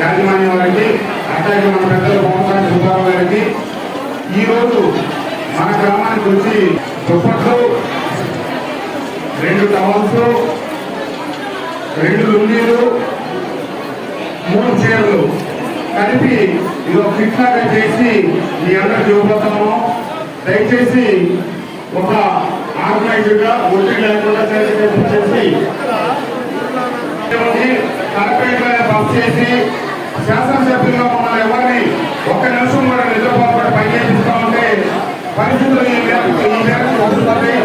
యాజమాన్యం వారికి అట్లాగే మన పెద్దలు మోహన్ సుబ్బారావు గారికి ఈరోజు మన గ్రామానికి వచ్చి దుప్పట్లు రెండు టవల్స్ రెండు లుంగీలు మూడు చీరలు కలిపి ఇది ఒక కిట్లాగా చేసి మీ అందరికి ఇవ్వబోతాము దయచేసి ఒక ఆర్గనైజర్గా ఒత్తిడి లేకుండా చేసి కార్పొరేట్ బస్ చేసి శాసనసభ్యులుగా మమ్మల్ని ఎవరిని ఒక్క నిమిషం కూడా నిద్రపోకుండా పనిచేపిస్తా ఉంటే పరిస్థితులు ఈ మేరకు ఈ మేరకు వస్తున్నాయి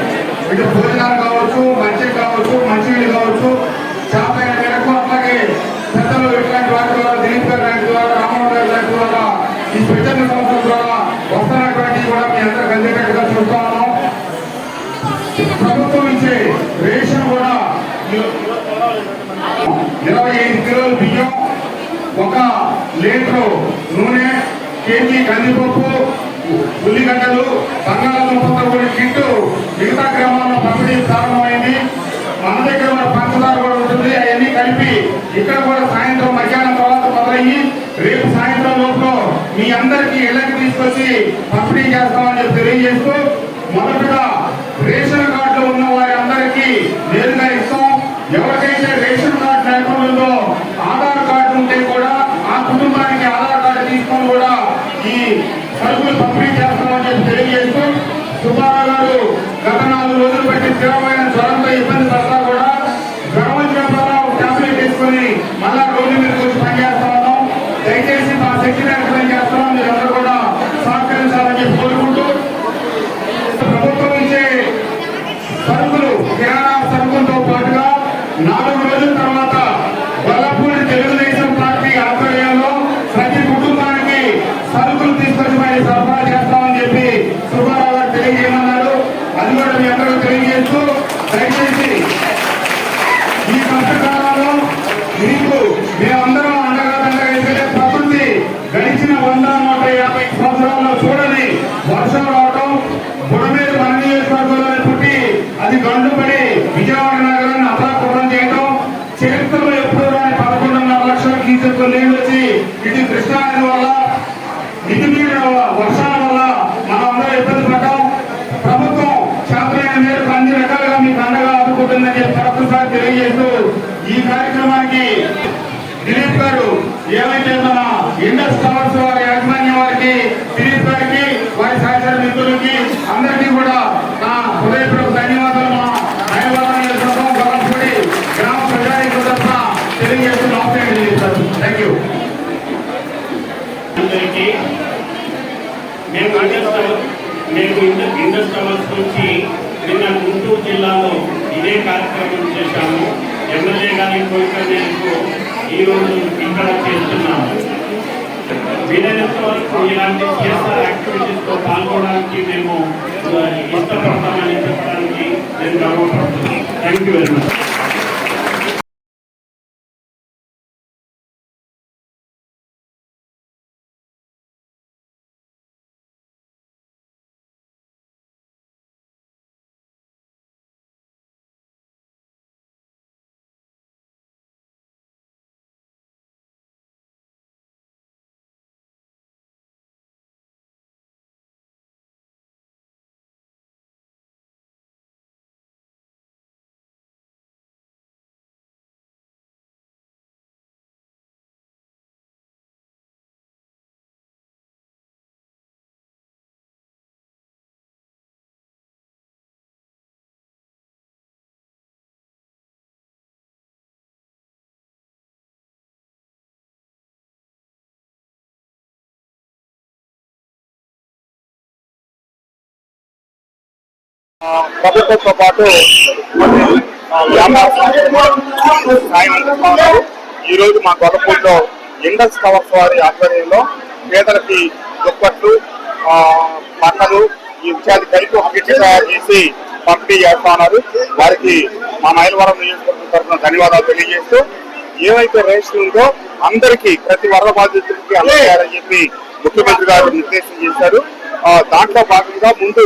ఇటు భోజనాలు కావచ్చు మంచి కావచ్చు మంచినీళ్ళు కావచ్చు చేతైన మేరకు అట్లాగే పెద్దలు ఇట్లాంటి వాటి ద్వారా దిలీప్ గారు లాంటి ద్వారా రామోహన్ గారు లాంటి ద్వారా ఈ స్వచ్ఛంద సంస్థల ద్వారా వస్తున్నటువంటి కూడా మీ అందరూ అందేటట్టుగా చూస్తా ఉన్నాం. ప్రభుత్వం ఇచ్చే రేషన్ కూడా ఇరవై ఐదు కిలోలు బియ్యం ఒక లీటరు నూనె కేజీ కందిపప్పు ఉల్లిగడ్డలు బంగాళదుంపతో కూడిన కిట్టు మిగతా గ్రామాల్లో పంపిణీ ప్రారంభమైంది. మన దగ్గర ఉన్న పంచదార కూడా ఉంటుంది అవన్నీ కలిపి ఇక్కడ కూడా సాయంత్రం మధ్యాహ్నం తర్వాత మొదలయ్యి రేపు సాయంత్రం లోపల మీ అందరికీ ఇళ్ళకి తీసుకొచ్చి పంపిణీ చేస్తామని తెలియజేస్తూ మొదటగా రేషన్ కార్డులో ఉన్న వారందరికీ నేరుగా ఇస్తాం ఎవరికైతే రేషన్ కార్డు లేకుండా ఉందో ఆధార్ కార్డు ఉంటే కూడా ఆ కుటుంబానికి ఆధార్ కార్డు తీసుకొని కూడా ఈ సరుకులు పంపిణీ చేస్తామని తెలియజేస్తూ సుబ్బారావు గారు గత నాలుగు రోజులు పెట్టి స్థిరమైన జ్వరంతో ఇబ్బంది పడతా కూడా జ్వరం వచ్చినప్పుడల్లా ఒక టాబ్లెట్ తీసుకొని మళ్ళా రోడ్డు మీద వచ్చి పనిచేస్తా ఉన్నాం దయచేసి మా శక్తి మేరకు చేస్తున్నాం మీరు అందరూ కూడా సహకరించాలని చెప్పి కోరుకుంటూ ప్రభుత్వం ఇచ్చే సరుకులు కిరాణా సరుకులతో పాటుగా నాలుగు రోజుల తర్వాత వల్లపూడి తెలుగుదేశం పార్టీ ఆధ్వర్యంలో ప్రతి కుటుంబానికి సరుకులు తీసుకొచ్చి మరి సరఫరా చేస్తామని చెప్పి సుబ్బారావు గారు తెలియజేయమన్నారు అది కూడా మీ అందరూ తెలియజేస్తూ దయచేసి ఈ కష్టకాలంలో మీకు మేమందరం అండగా దండగా వేసే ప్రకృతి గడిచిన వంద నూట యాభై సంవత్సరాల్లో చూడని వర్షం రావడం బుడమేరు మన నియోజకవర్గంలో పుట్టి అది గండుపడి విజయవాడ నగరాన్ని అతలాకులం చేయడం చరిత్రలో ఎప్పుడు రాని పదకొండున్నర లక్షల క్యూసెక్లు నీళ్ళు వచ్చి ఇటు కృష్ణా నది వల్ల ఇటు నీళ్ళ వర్షాల వల్ల మనం అందరూ ఇబ్బంది పడ్డాం ప్రభుత్వం చేతనైన మేరకు అన్ని రకాలుగా మీకు అండగా ఆదుకుంటుందని చెప్పి మరొకసారి తెలియజేస్తూ ఈ కార్యక్రమానికి దిలీప్ గారు ఏమైతే మన ఇండస్ టవర్స్ వారి యాజమాన్యం వారికి దిలీప్ గారికి వారి సహచర మిత్రులకి అందరికీ కూడా నా హృదయపూర్వక ధన్యవాదాలు. మా హైదరాబాద్ నియోజకవర్గం గొల్లపూడి గ్రామ ప్రజానికి తరఫున తెలియజేస్తూ నమస్కారం తెలియజేస్తారు థ్యాంక్ యూ అందరికీ మేము అందిస్తాము మేము ఇండ- ఇండస్ట్రియల్స్ నుంచి నిన్న గుంటూరు జిల్లాలో ఇదే కార్యక్రమం చేశాము. ఎమ్మెల్యే గారి కోరిక మేరకు ఈరోజు ఇక్కడ చేస్తున్నాము. వీలైనంత వరకు ఇలాంటి సిఎస్ఆర్ యాక్టివిటీస్తో పాల్గొనడానికి మేము ఇష్టపడతామని చెప్పడానికి నేను గర్వపడుతున్నాను. థ్యాంక్ యూ వెరీ మచ్ ప్రభుత్వంతో పాటు వ్యాపార సాయం అందిస్తున్నారు ఈ రోజు మా గొడపూర్లో ఇండస్ కవర్స్ వారి ఆధ్వర్యంలో పేదలకి దుప్పట్లు ఆ, బట్టలు ఇత్యాది కలిపి అభివృద్ధి తయారు చేసి పంపిణీ చేస్తా ఉన్నారు. వారికి మా మైలవరం నియోజకవర్గం తరఫున ధన్యవాదాలు తెలియజేస్తూ ఏవైతే రేషన్ ఉందో అందరికీ ప్రతి వరద బాధితులకి అందజేయాలని చెప్పి ముఖ్యమంత్రి గారు నిర్దేశం చేశారు. దాంట్లో భాగంగా ముందు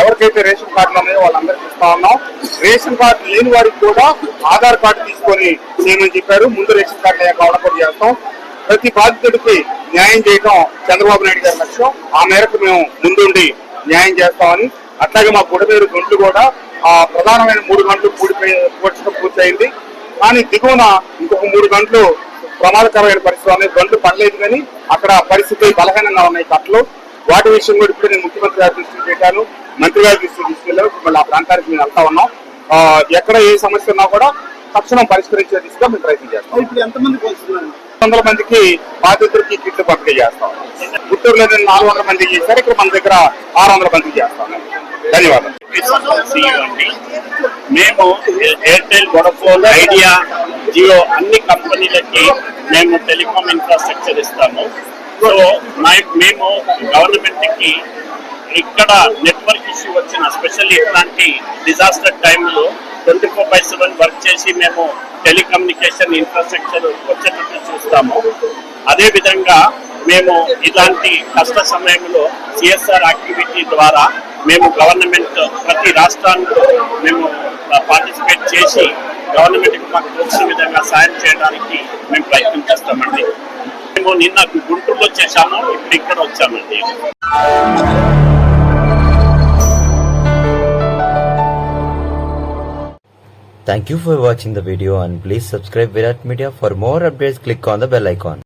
ఎవరికైతే రేషన్ కార్డులు ఉన్నాయో వాళ్ళందరికీ ఇస్తా ఉన్నాం. రేషన్ కార్డు లేని వారికి కూడా ఆధార్ కార్డు తీసుకొని చేయమని చెప్పారు. ముందు రేషన్ కార్డు లేక చేస్తాం. ప్రతి బాధితుడికి న్యాయం చేయడం చంద్రబాబు నాయుడు గారి లక్ష్యం. ఆ మేరకు మేము ముందుండి న్యాయం చేస్తామని. అట్లాగే మా గుడమేరు గంటలు కూడా ఆ ప్రధానమైన మూడు గంటలు పూడిపోయి పూడ్చడం పూర్తయింది. కానీ దిగువన ఇంకొక మూడు గంటలు ప్రమాదకరమైన పరిస్థితి ఉన్నాయి గంటలు పడలేదు కానీ అక్కడ పరిస్థితి బలహీనంగా ఉన్నాయి కట్టలు. వాటి విషయం కూడా ఇప్పుడు నేను ముఖ్యమంత్రి గారి దృష్టికి పెట్టాను మంత్రి గారి దృష్టికి తీసుకెళ్ళాను మళ్ళీ ఆ ప్రాంతానికి మేము వెళ్తా ఉన్నాం. ఎక్కడ ఏ సమస్య ఉన్నా కూడా తక్షణం పరిష్కరించే దిశగా మేము ప్రయత్నం చేస్తాం. ఇప్పుడు ఎంతమంది వందల మందికి బాధితులకి కిట్లు పంపిణీ చేస్తాం. గుంటూరులో నేను నాలుగు వందల మందికి చేశారు ఇక్కడ మన దగ్గర ఆరు వందల మందికి చేస్తాం ధన్యవాదాలు. మేము ఎయిర్టెల్ వొడఫోన్ ఐడియా జియో అన్ని కంపెనీలకి మేము టెలికాం ఇన్ఫ్రాస్ట్రక్చర్ ఇస్తాము. సో మేము గవర్నమెంట్కి ఇక్కడ నెట్వర్క్ ఇష్యూ వచ్చిన స్పెషల్లీ ఇట్లాంటి డిజాస్టర్ టైంలో twenty four by seven work చేసి మేము టెలికమ్యూనికేషన్ ఇన్ఫ్రాస్ట్రక్చర్ వచ్చేటట్టు చూస్తాము. అదేవిధంగా మేము ఇలాంటి కష్ట సమయంలో సిఎస్ఆర్ యాక్టివిటీ ద్వారా మేము గవర్నమెంట్ ప్రతి రాష్ట్రానికి మేము పార్టిసిపేట్ చేసి గవర్నమెంట్కి మాకు తెలిసిన విధంగా సాయం చేయడానికి మేము ప్రయత్నం చేస్తామండి. మేము నిన్న గుంటూరులో చేశాము ఇప్పుడు ఇక్కడ వచ్చామండి Thank you for watching the video and please subscribe Virat Media for more updates click on the bell icon.